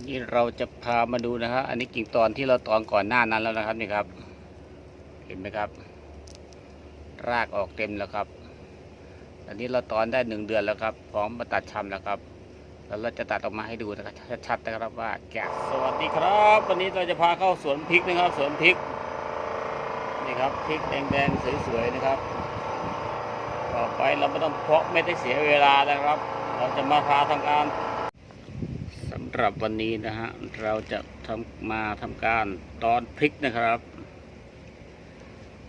ันนี้เราจะพามาดูนะครับอันนี้กิ่งตอนที่เราตอนก่อนหน้านั้นแล้วนะครับนี่ครับ เห็นไหมครับ รากออกเต็มแล้วครับ อันนี้เราตอนได้หนึ่งเดือนแล้วครับ พร้อมมาตัดชำแล้วครับ แล้วเราจะตัดออกมาให้ดูนะครับชัดๆนะครับว่าแกะสวัสดีครับ วันนี้เราจะพาเข้าสวนพริกนะครับสวนพริกนี่ครับพริกแดงๆสวยๆนะครับ ต่อไปเราไม่ต้องเพาะไม่ได้เสียเวลานะครับ เราจะมาพาทำการ สำหรับวันนี้นะฮะเราจะทำมาทำการตอนพริกนะครับ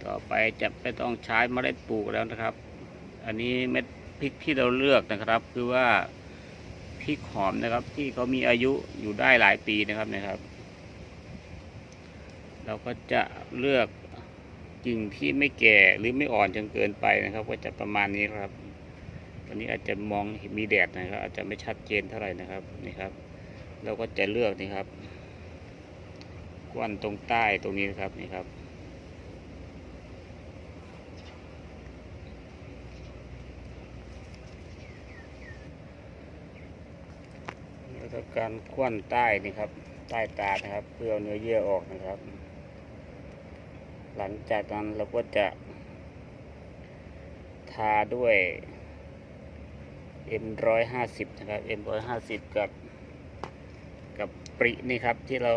ต่อไปจะไม่ต้องใช้เมล็ดปลูกแล้วนะครับ อันนี้เม็ดพริกที่เราเลือกนะครับ คือว่าพริกหอมนะครับ ที่เขามีอายุอยู่ได้หลายปีนะครับนะครับ เราก็จะเลือกกิ่งที่ไม่แก่หรือไม่อ่อนจนเกินไปนะครับ ก็จะประมาณนี้ครับวันนี้อาจจะมองมีแดดนะครับ อาจจะไม่ชัดเจนเท่าไหร่นะครับนี่ครับ เราก็จะเลือกนี่ครับกวนตรงใต้ตรงนี้นะครับนี่ครับ แล้วก็การควนใต้นี่ครับ ใต้ตานะครับ เพื่อเอาเนื้อเยื่อออกนะครับ หลังจากนั้นเราก็จะ ทาด้วย M150 นะครับ M150 กับ กับปรินี่ครับที่เรา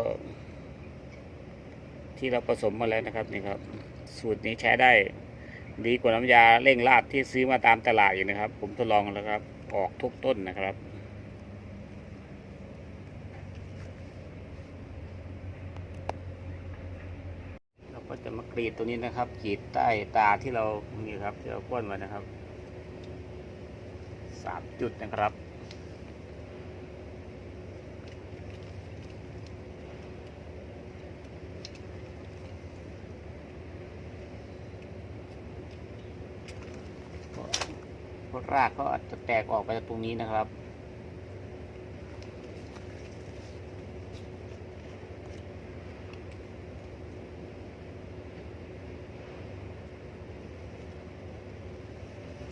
ที่เราผสมมาแล้วนะครับนี่ครับ สูตรนี้ใช้ได้ ดีกว่าน้ำยาเร่งราดที่ซื้อมาตามตลาดอยู่นะครับ ผมทดลองแล้วครับ ออกทุกต้นนะครับเราก็จะมากรีดตัวนี้นะครับกรีดใต้ตาที่เรานี่ครับที่เราก้นไว้นะครับสามจุดนะครับ ราะรากเขาอาจจะแตกออกไปจากตรงนี้นะครับ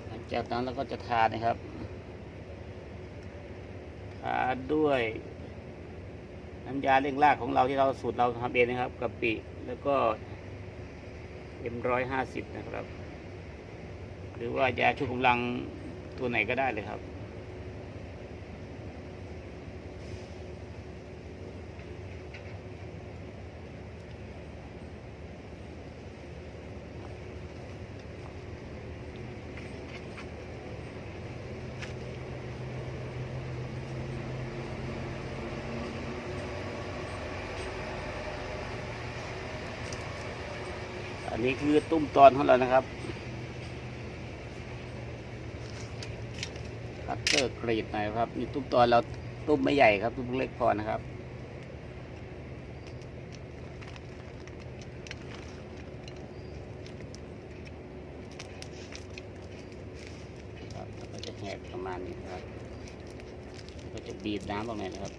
หลังจากนั้นเราก็จะทานะครับ ทาด้วยน้ำยาเร่งรากของเราที่เราสูตรเราทำเองนะครับกะปิแล้วก็เอ็มร้อยห้าสิบนะครับ หรือว่ายาชูกำลังตัวไหนก็ได้เลยครับ อันนี้คือตุ้มตอนของเรานะครับ คัต เตอร์กรีดหน่อยครับนี่ตุ้มตอนเราตุ้มไม่ใหญ่ครับตุ้มเล็กพอนะครับครับก็จะแหกประมาณนี้ครับ ก็จะบีบน้ำออกหน่อยนะครับ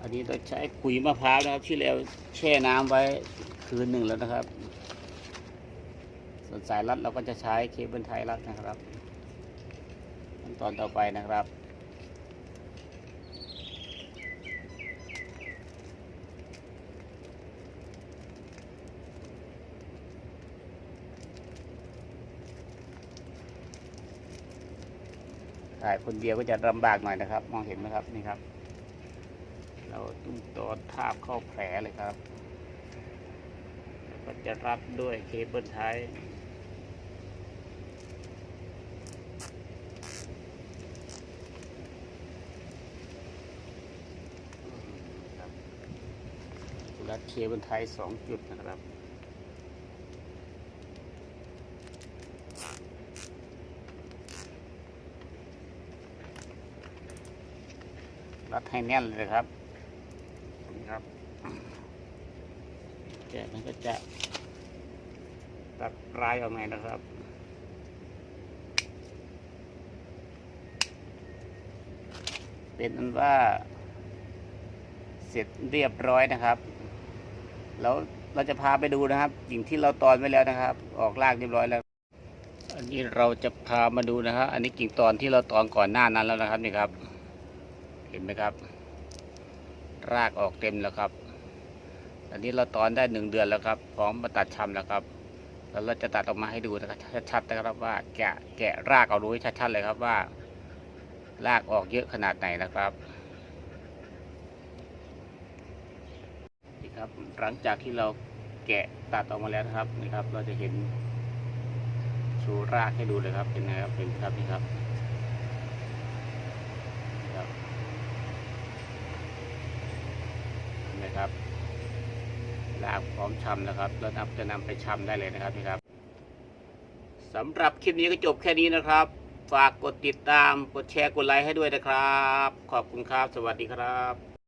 อันนี้เราใช้ขุยมะพร้าวนะครับ ที่เราแช่น้ำไว้คืนหนึ่งแล้วนะครับ ส่วนสายรัดเราก็จะใช้เคเบิลไทยรัดนะครับ ตอนต่อไปนะครับ ถ่ายคนเดียวก็จะลำบากหน่อยนะครับ มองเห็นไหมครับนี่ครับ เราตุ้มตอดทาบเข้าแผลเลยครับ แล้วก็จะรัดด้วยเคเบิลไทย รัดเคเบิลไทยสองจุดนะครับ รัดให้แน่นเลยครับนี่ครับแกะมันก็จะตัดปลายออกไงนะครับเป็นอันว่าเสร็จเรียบร้อยนะครับ แล้วเราจะพาไปดูนะครับสิ่งที่เราตอนไว้แล้วนะครับ ออกรากเรียบร้อยแล้ว อันนี้เราจะพามาดูนะครับ อันนี้กิ่งตอนที่เราตอนก่อนหน้านั้นแล้วนะครับนี่ครับ เห็นไหมครับ รากออกเต็มแล้วครับ อันนี้เราตอนได้หนึ่งเดือนแล้วครับ พร้อมมาตัดชำแล้วครับ แล้วเราจะตัดออกมาให้ดูนะครับชัดๆนะครับว่าแกะแกะรากเอาดูให้ชัดๆเลยครับว่า รากออกเยอะขนาดไหนนะครับ นี่ครับ หลังจากที่เราแกะตัดออกมาแล้วนะครับนี่ครับเราจะเห็นชูรากให้ดูเลยครับเป็นไงครับเป็นครับนี่ครับนี่ครับนไหมครับรากพร้อมชำนะครับแล้วนับจะนำไปชำได้เลยนะครับนี่ครับสำหรับคลิปนี้ก็จบแค่นี้นะครับ ฝากกดติดตาม กดแชร์ กดไลค์ให้ด้วยนะครับ ขอบคุณครับ สวัสดีครับ